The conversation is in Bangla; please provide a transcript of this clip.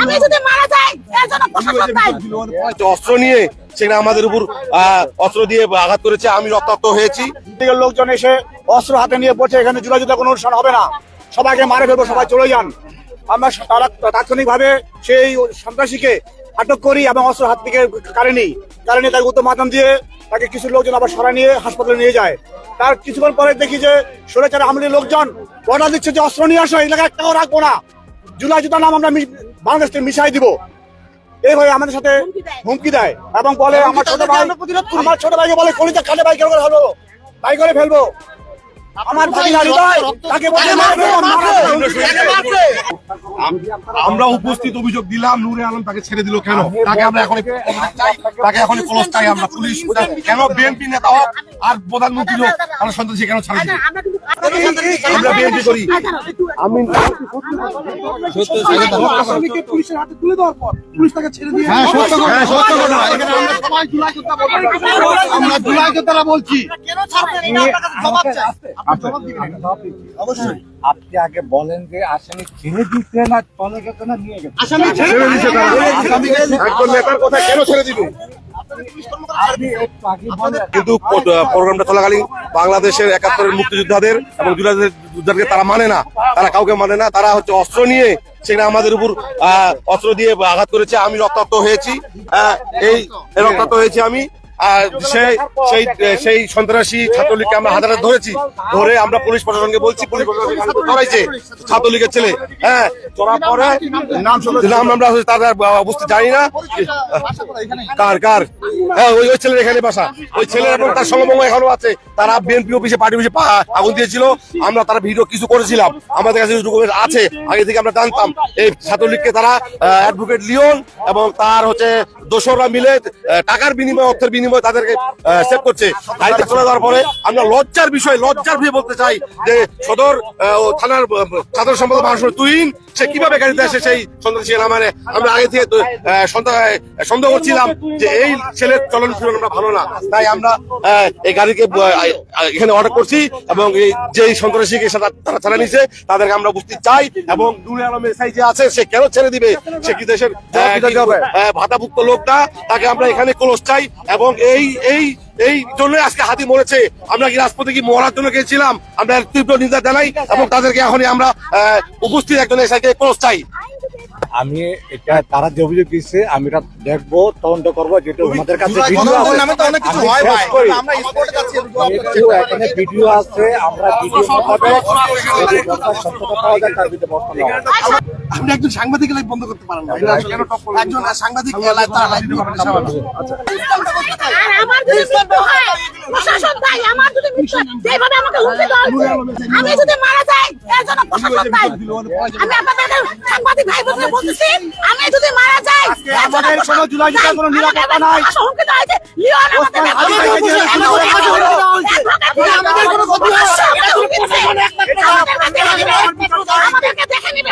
আমি যদি মারা যাই এর জন্য প্রশাসন দায়ী। অস্ত্র নিয়ে সেখানে আমাদের উপর অস্ত্র দিয়ে আঘাত করেছে আমি রক্তাক্ত হয়েছি। লোকজন এসে অস্ত্র হাতে নিয়ে বলছে এখানে জুলা জুতা কোনো অনুষ্ঠান হবে না। সবাইকে মারে ফেলব সবাই চলে যান। আমরা তারা তাৎক্ষণিকভাবে সেই সন্ত্রাসীকে আটক করি এবং অস্ত্র হাত থেকে কারে নিই। কারে নিয়ে তাকে উত্তর মাধ্যম দিয়ে তাকে কিছু লোকজন আবার সরা নিয়ে হাসপাতালে নিয়ে যায়। তার কিছুক্ষণ পরে দেখি যে সরেচার আমলের লোকজন অর্ডার দিচ্ছে যে অস্ত্র নিয়ে আসো এলাকায় একটাও রাখব না। জুলাই জুতা নাম আমরা মি- বাংলাদেশ মিশাই দিব। এইভাবে আমাদের সাথে হুমকি দেয়। এবং বলে আমার ছোট ভাই আমার ছোট ভাইকে বলে কলিজা কাটে ভাই করে ফেলব। ভাই করে ফেলব। আমার ভাই তাকে বলে মারবে, মারবে। আমরা উপস্থিত অভিযোগ দিলাম নূরে আলম তাকে ছেড়ে দিল কেন? তাকে আমরা এখন তাকে এখন চাই আমরা। পুলিশ কেন বিএনপি নেতা হোক আর প্রধানমন্ত্রী হোক আমরা সন্ত্রাসী কেন ছাড়ি আমরা বিএনপি করি। আমি আসামিকে পুলিশের হাতে তুলে দেওয়ার পর পুলিশ তাকে ছেড়ে দিয়ে হ্যাঁ সত্য কথা। সত্য কথা। এখানে আমরা জুলাই যোদ্ধা বলছি। আমরা জুলাই আপনি আগে বলেন যে আসামি ছেড়ে দিতে না চলে গেছে না নিয়ে গেছে। ছেড়ে তারা। একজন নেতার কথা কেন ছেড়ে দিবে? কিন্তু প্রোগ্রামটা চলাকালীন বাংলাদেশের একাত্তরের মুক্তিযোদ্ধাদের এবং যোদ্ধাদেরকে তারা মানে না। তারা কাউকে মানে না, তারা হচ্ছে অস্ত্র নিয়ে সেখানে আমাদের উপর অস্ত্র দিয়ে আঘাত করেছে। আমি রক্তাক্ত হয়েছি এই রক্তাক্ত হয়েছি আমি। আর সেই সেই সেই সন্ত্রাসী ছাত্রলীগকে আমরা হাজারে ধরেছি ধরে আমরা পুলিশ প্রশাসনকে বলছি পুলিশ প্রশাসন ধরাইছে ছাত্রলীগের ছেলে। হ্যাঁ পরে নাম আমরা তাদের অবস্থা জানি না। কার কার? হ্যাঁ ওই ওই ছেলের এখানে বাসা। ওই ছেলের এবং তার সমবঙ্গ এখনও আছে। তারা বিএনপি অফিসে পার্টি অফিসে আগুন দিয়েছিল। আমরা তারা ভিডিও কিছু করেছিলাম। আমাদের কাছে আছে। আগে থেকে আমরা জানতাম। এই ছাত্রলীগকে তারা অ্যাডভোকেট লিওন এবং তার হচ্ছে দোসররা মিলে টাকার বিনিময়ে অর্থের বিনিময়ে তাদেরকে সেভ করছে। দায়িত্ব চলে যাওয়ার পরে আমরা লজ্জার বিষয়, লজ্জার বিষয়ে বলতে চাই যে সদর থানার সাধারণ সম্পাদক মহাশয় তুইন সে কীভাবে গাড়িতে আসে সেই সন্ত্রাসী মানে আমরা আগে থেকে সন্দেহ করছিলাম যে এই ছেলের চলন ফিরন আমরা ভালো না। তাই আমরা এই গাড়িকে এখানে অর্ডার করছি এবং এই যে সন্ত্রাসীকে তারা ছাড়া নিছে তাদেরকে আমরা বুঝতে চাই এবং নুরে আলমের সাই যে আছে সে কেন ছেড়ে দিবে? সে কি দেশের ভাতাভুক্ত লোকটা তাকে আমরা এখানে ক্লোজ চাই এবং এই এই এই জন্য আজকে হাতি মরেছে। আমরা কি রাজপথে কি মরার জন্য গেছিলাম? আমরা তীব্র নিন্দা জানাই এবং তাদেরকে এখনই আমরা আহ, উপস্থিত একজন এসআইকে ক্লোজ চাই। আমি এটা তারা যে অভিযোগ দিচ্ছে আমি এটা দেখব তদন্ত করব যেটা আমাদের কাছে ভিডিও আছে। আমরা ভিডিও। আপনি একজন সাংবাদিক লাইভ বন্ধ করতে পারেন না। একজন সাংবাদিক আর আমার যদি মৃত্যু হয় প্রশাসন দায়ী আমার যদি যেভাবে আমাকে হুমকি দেওয়া আমি যদি মারা যাই এর জন্য প্রশাসন দায়ী আমি আপনাদের সাংবাদিক ভাই বোনকে বলতেছি আমি যদি মারা যাই আমাদের কোনো জুলাই জুতার কোনো নিরাপত্তা নাই। হুমকি দেওয়া হয়েছে, লিওন আমাদের কোনো দেখে নিবে আমাদেরকে দেখে নিবে।